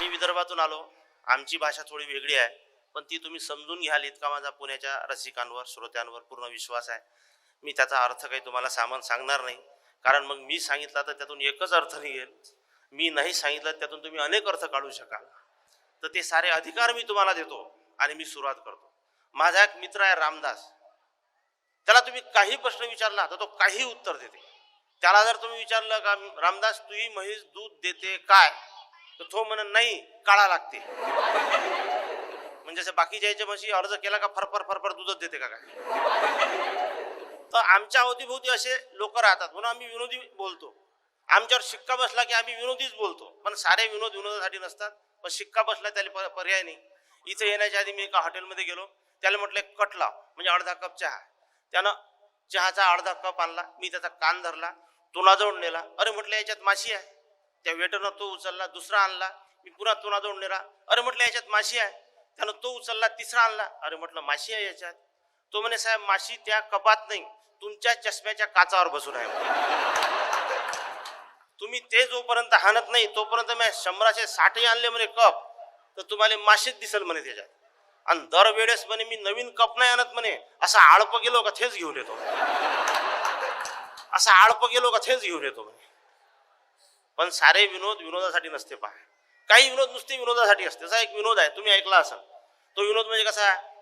मी विदर्भातून आलो. आमची भाषा थोडी वेगळी आहे पण ती तुम्ही समजून घ्याल इतका माझा पुण्याच्या रसिकांवर श्रोत्यांवर पूर्ण विश्वास आहे. मी त्याचा अर्थ काही तुम्हाला सामान सांगणार नाही. कारण मग मी सांगितला तर त्यातून एकच अर्थ निघेल. मी नाही सांगितलं त्यातून तुम्ही अनेक अर्थ काढू शकाल. तर ते सारे अधिकार मी तुम्हाला देतो आणि मी सुरुवात करतो. माझा एक मित्र आहे रामदास. त्याला तुम्ही काही प्रश्न विचारला तर तो काही उत्तर देते. त्याला जर तुम्ही विचारलं का रामदास तुही म्हैस दूध देते काय? तर तो म्हणत नाही काळा लागते. म्हणजे असं बाकीच्या याच्या म्हशी अर्ज केला का फरफर फरफर दूधच देते का काय? तर आमच्या अवतीभोवती असे लोक राहतात. म्हणून आम्ही विनोदी बोलतो. आमच्यावर शिक्का बसला की आम्ही विनोदीच बोलतो. पण सारे विनोद विनोदासाठी नसतात. पण शिक्का बसला त्याला पर्याय नाही. इथे येण्याच्या आधी मी एका हॉटेलमध्ये गेलो. त्याला म्हटलं कट लाव. म्हणजे अर्धा कप चहा. त्यानं चहाचा अर्धा कप आणला. मी त्याचा कान धरला. तुनाजवळ नेला. अरे म्हटलं याच्यात माशी आहे. त्या वेटरनं तो उचलला दुसरा आणला. मी पुन्हा तुनाजवळ नेला. अरे म्हटलं याच्यात माशी आहे. त्यानं तो उचलला तिसरा आणला. अरे म्हटलं माशी आहे याच्यात? तो म्हणे साहेब माशी त्या कपात नाही. तुमच्या चष्म्याच्या काचावर बसून आहे. तुम्ही ते जोपर्यंत हाणत नाही तोपर्यंत मी शंभराचे साठही आणले म्हणे कप. तर तुम्हाला माशीच दिसल म्हणे त्याच्यात. आणि दरवेळेस म्हणे मी नवीन कप नाही आणत म्हणे. असा आळप गेलो का थेच घेऊन येतो. असा आळप गेलो का थेच घेऊन येतो म्हणे. पण सारे विनोद विनोदासाठी नसते पहा. काही विनोद नुसते विनोदासाठी असते. असा एक विनोद आहे. तुम्ही ऐकला असाल. तो विनोद म्हणजे कसा? आहे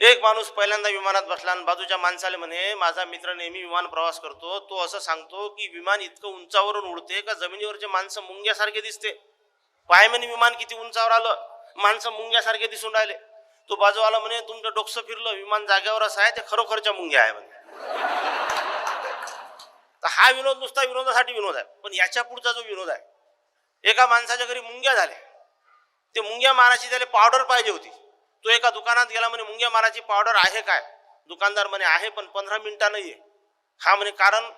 एक माणूस पहिल्यांदा विमानात बसला आणि बाजूच्या माणसाला म्हणे माझा मित्र नेहमी विमान प्रवास करतो. तो असं सांगतो की विमान इतकं उंचावरून उडते का? जमिनीवरचे माणसं मुंग्यासारखे दिसते. पाय म्हणे विमान किती उंचावर आलं? माणसं मुंग्यासारखे दिसून राहिले. तो बाजूवाला म्हणे तुमचं डोकसं फिरलं. विमान जागेवरच आहे ते खरोखरच्या मुंग्या आहे म्हणे. हा विनोद नुसता विनोदासाठी विनोद आहे. पण याच्या पुढचा जो विनोद आहे एका माणसाच्या घरी मुंग्या झाल्या. ते मुंग्या मारायची त्याला पावडर पाहिजे होती. तो एका दुकानात गेला म्हणे मुंग्या मारायची पावडर आहे काय? दुकानदार म्हणे आहे पण पंधरा मिनिटानं ये हा म्हणे कारण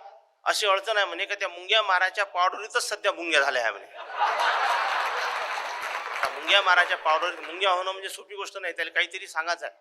अशी अडचण आहे म्हणे का त्या मुंग्या मारायच्या पावडरीतच सध्या मुंग्या झाल्या आहे म्हणे. मुंग्या मारायच्या पावडर मुंग्या होणं म्हणजे सोपी गोष्ट नाही त्याला काहीतरी सांगायचं आहे.